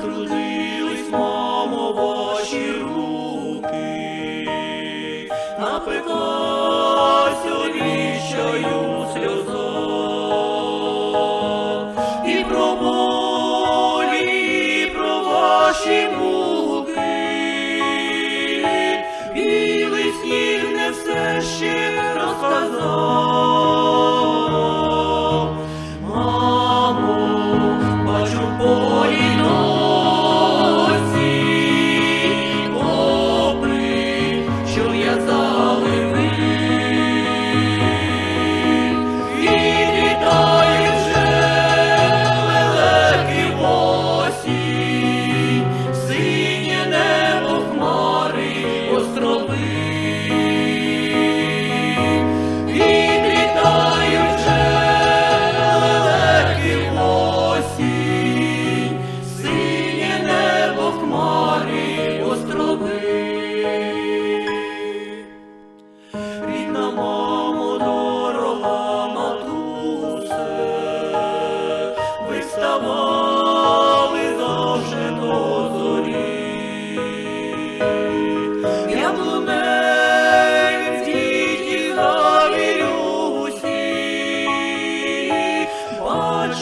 трудились, мамо, ваші руки, напеклась обіщаю сльоза, і про болі, і про ваші муки, білий сніг не все ще розказав.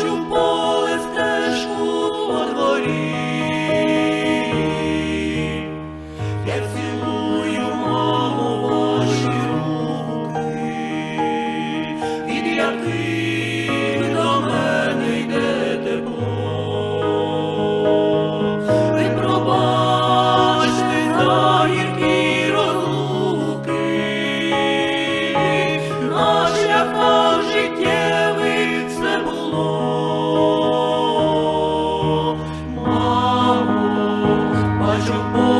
o povo. anjo